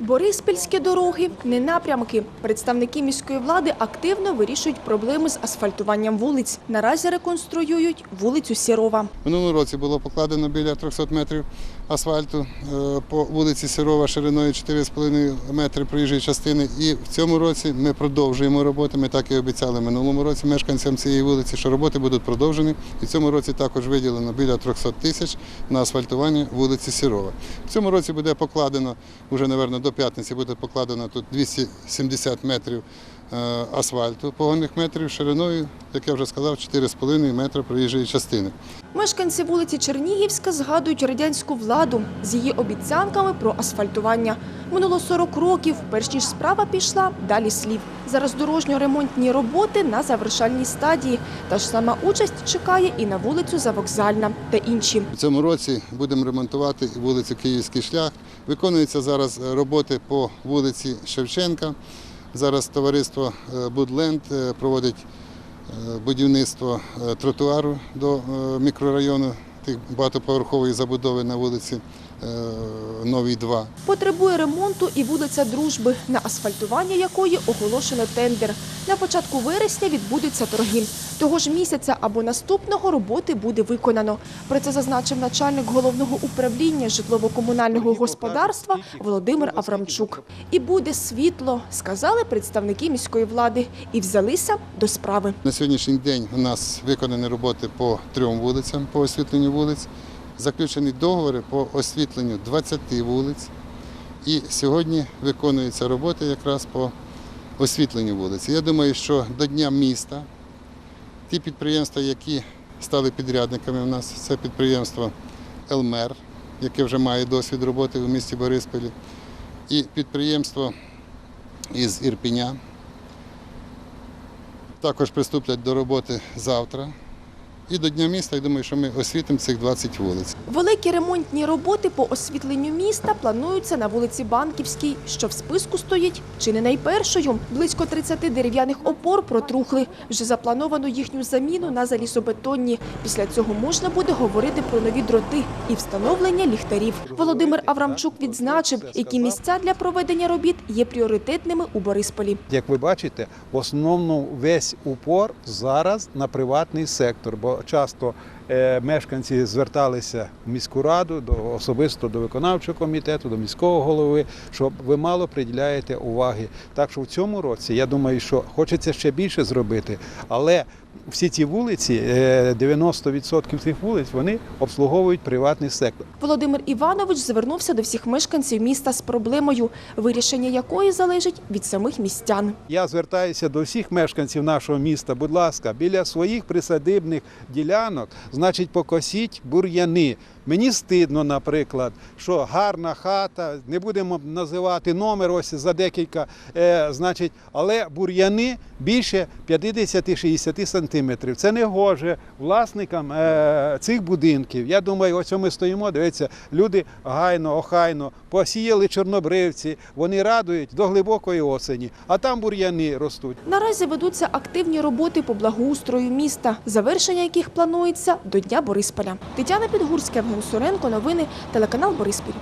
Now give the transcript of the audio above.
Бориспільські дороги не напрямки. Представники міської влади активно вирішують проблеми з асфальтуванням вулиць. Наразі реконструюють вулицю Сірова. Минулого році було покладено біля 300 метрів асфальту е, по вулиці Сирова шириною 4,5 метри проїжджої частини. І в цьому році ми продовжуємо роботи. Ми так і обіцяли минулому році мешканцям цієї вулиці, що роботи будуть продовжені. І в цьому році також виділено біля 300 тисяч на асфальтування вулиці Сірова. В цьому році буде покладено, вже, мабуть, до п'ятниці буде покладено тут 270 метрів асфальту, погонних метрів шириною, як я вже сказав, 4,5 метри проїжджої частини. Мешканці вулиці Чернігівська згадують радянську владу з її обіцянками про асфальтування. Минуло 40 років, перш ніж справа пішла, далі слів. Зараз дорожньо-ремонтні роботи на завершальній стадії. Та ж сама участь чекає і на вулицю Завокзальна та інші. У цьому році будемо ремонтувати і вулицю Київський шлях. Виконуються зараз е, роботи по вулиці Шевченка. Зараз товариство е, Будленд е, проводить е, будівництво тротуару до мікрорайону тих багатоповерхової забудови на вулиці Новій 2. Потребує ремонту і вулиця Дружби, на асфальтування якої оголошено тендер. На початку вересня відбудуться торги. Того ж місяця або наступного роботи буде виконано. Про це зазначив начальник головного управління житлово-комунального господарства Володимир Аврамчук. І буде світло, сказали представники міської влади, і взялися до справи. На сьогоднішній день у нас виконані роботи по трьом вулицям, по освітленню вулиць, заключені договори по освітленню 20 вулиць. І сьогодні виконуються роботи якраз по освітленню вулиці. Я думаю, що до Дня міста ті підприємства, які стали підрядниками у нас, це підприємство Елмер, яке вже має досвід роботи у місті Борисполі, і підприємство із Ірпіня, також приступлять до роботи завтра. І до Дня міста, я думаю, що ми освітимо цих 20 вулиць. Великі ремонтні роботи по освітленню міста плануються на вулиці Банківській, що в списку стоїть чи не найпершою. Близько 30 дерев'яних опор протрухли. Вже заплановано їхню заміну на залізобетонні. Після цього можна буде говорити про нові дроти і встановлення ліхтарів. Володимир Аврамчук відзначив, які місця для проведення робіт є пріоритетними у Борисполі. Як ви бачите, в основному весь упор зараз на приватний сектор, бо часто мешканці зверталися в міську раду до особисто до виконавчого комітету, до міського голови, що ви мало приділяєте уваги. Так що в цьому році я думаю, що хочеться ще більше зробити, але всі ці вулиці, е, 90% цих вулиць, вони обслуговують приватний сектор. Володимир Іванович звернувся до всіх мешканців міста з проблемою, вирішення якої залежить від самих містян. Я звертаюся до всіх мешканців нашого міста. Будь ласка, біля своїх присадибних ділянок, значить, покосіть бур'яни. Мені стидно, наприклад, що гарна хата, не будемо називати номер ось за декілька, е, значить, але бур'яни більше 50-60 сантиметрів. Це не гоже власникам е, цих будинків. Я думаю, ось ми стоїмо, дивіться, люди гайно, охайно посіяли чорнобривці, вони радують до глибокої осені, а там бур'яни ростуть. Наразі ведуться активні роботи по благоустрою міста, завершення яких планується до Дня Борисполя. Тетяна Підгурська, Євген Суренко, новини, телеканал Бориспіль.